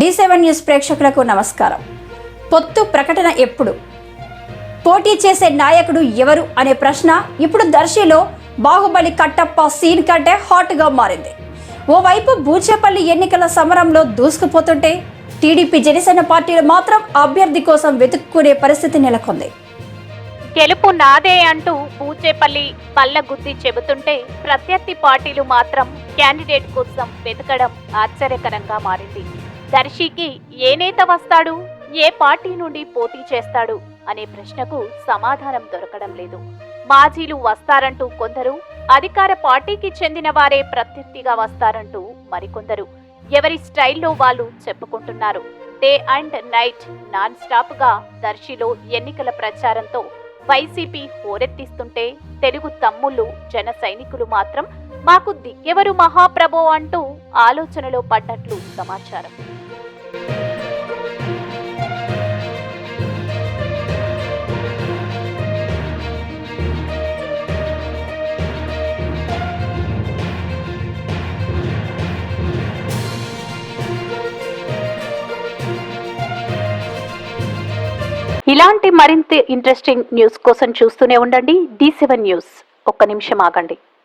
D seven news ప్రేక్షకులకు నమస్కారం. పొత్తు ప్రకటన ఎప్పుడు? పోటీ చేసే నాయకుడు ఎవరు అనే ప్రశ్న ఇప్పుడు దర్శిలో బాహుబలి కట్టప్ప సీన్ కంటే హాట్గా మారింది. ఓవైపు బూచేపల్లి ఎన్నికల సమరంలో దూసుకుపోతుంటే టీడీపీ జనసేన పార్టీలు మాత్రం అభ్యర్థి కోసం వెతుక్కునే పరిస్థితి నెలకొంది. గెలుపు నాదే అంటూ బూచేపల్లి పల్లగుద్ది చెబుతుంటే ప్రత్యర్థి పార్టీలు మాత్రం క్యాండిడేట్ కోసం వెతకడం ఆశ్చర్యకరంగా మారింది. దర్శికి ఏ నేత వస్తాడు? ఏ పార్టీ నుండి పోటీ చేస్తాడు? అనే ప్రశ్నకు సమాధానం దొరకడం లేదు. మాజీలు వస్తారంటూ కొందరు అధికార పార్టీకి చెందిన వారే ప్రత్యర్థిగా వస్తారంటూ మరికొందరు. ఎవరి స్టైల్లో వాళ్ళు చెప్పుకుంటున్నారు? డే అండ్ నైట్ నాన్ స్టాప్గా దర్శిలో ఎన్నికల ప్రచారంతో వైసీపీ హోరెత్తిస్తుంటే తెలుగు తమ్ముళ్ళు జన సైనికులు మాత్రం మాకు దిక్కెవరు మహాప్రభో అంటూ ఆలోచనలో పడ్డట్లు సమాచారం. ఇలాంటి మరింత ఇంట్రెస్టింగ్ న్యూస్ కోసం చూస్తూనే ఉండండి. డి సెవెన్ న్యూస్ ఒక్క నిమిషం ఆగండి.